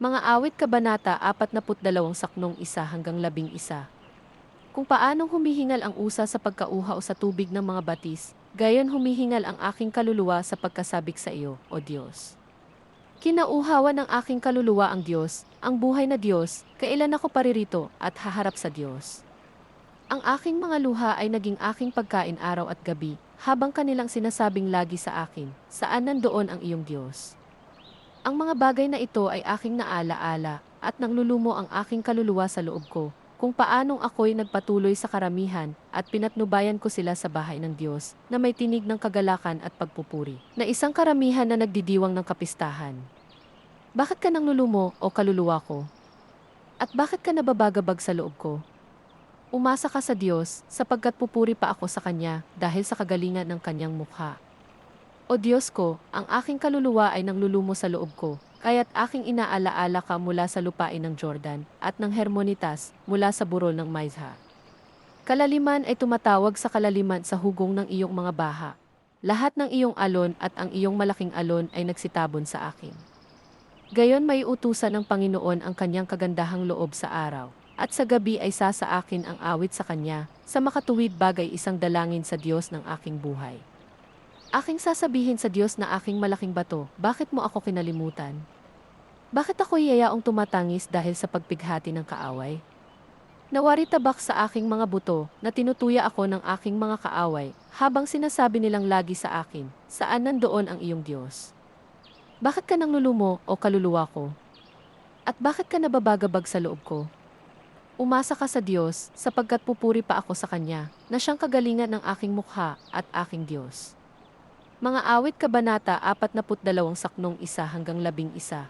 Mga awit kabanata 42 saknong isa hanggang labing isa. Kung paanong humihingal ang usa sa pagkauhaw sa tubig ng mga batis, gayon humihingal ang aking kaluluwa sa pagkasabik sa iyo, O Diyos. Kinauhawan ng aking kaluluwa ang Diyos, ang buhay na Diyos, kailan ako paririto at haharap sa Diyos. Ang aking mga luha ay naging aking pagkain araw at gabi, habang kanilang sinasabing lagi sa akin, saan nandoon ang iyong Diyos. Ang mga bagay na ito ay aking naalaala at nanglulumo ang aking kaluluwa sa loob ko, kung paanong ako'y nagpatuloy sa karamihan at pinatnubayan ko sila sa bahay ng Diyos na may tinig ng kagalakan at pagpupuri, na isang karamihan na nagdidiwang ng kapistahan. Bakit ka nanglulumo o kaluluwa ko? At bakit ka nababagabag sa loob ko? Umasa ka sa Diyos sapagkat pupuri pa ako sa Kanya dahil sa kagalingan ng Kanyang mukha. O Diyos ko, ang aking kaluluwa ay nanglulumo sa loob ko, kaya't aking inaalaala ka mula sa lupain ng Jordan at ng Hermonitas mula sa burol ng Maizha. Kalaliman ay tumatawag sa kalaliman sa hugong ng iyong mga baha. Lahat ng iyong alon at ang iyong malaking alon ay nagsitabon sa akin. Gayon may utusan ng Panginoon ang kanyang kagandahang loob sa araw, at sa gabi ay sasa akin ang awit sa kanya, sa makatuwid bagay isang dalangin sa Diyos ng aking buhay. Aking sasabihin sa Diyos na aking malaking bato, bakit mo ako kinalimutan? Bakit ako yayaong tumatangis dahil sa pagpighati ng kaaway? Nawari tabak sa aking mga buto na tinutuya ako ng aking mga kaaway habang sinasabi nilang lagi sa akin, saan nandoon ang iyong Diyos? Bakit ka nang lulumo o kaluluwa ko? At bakit ka nababagabag sa loob ko? Umasa ka sa Diyos sapagkat pupuri pa ako sa Kanya na siyang kagalingan ng aking mukha at aking Diyos. Mga awit kabanata 42 saknong isa hanggang labing isa.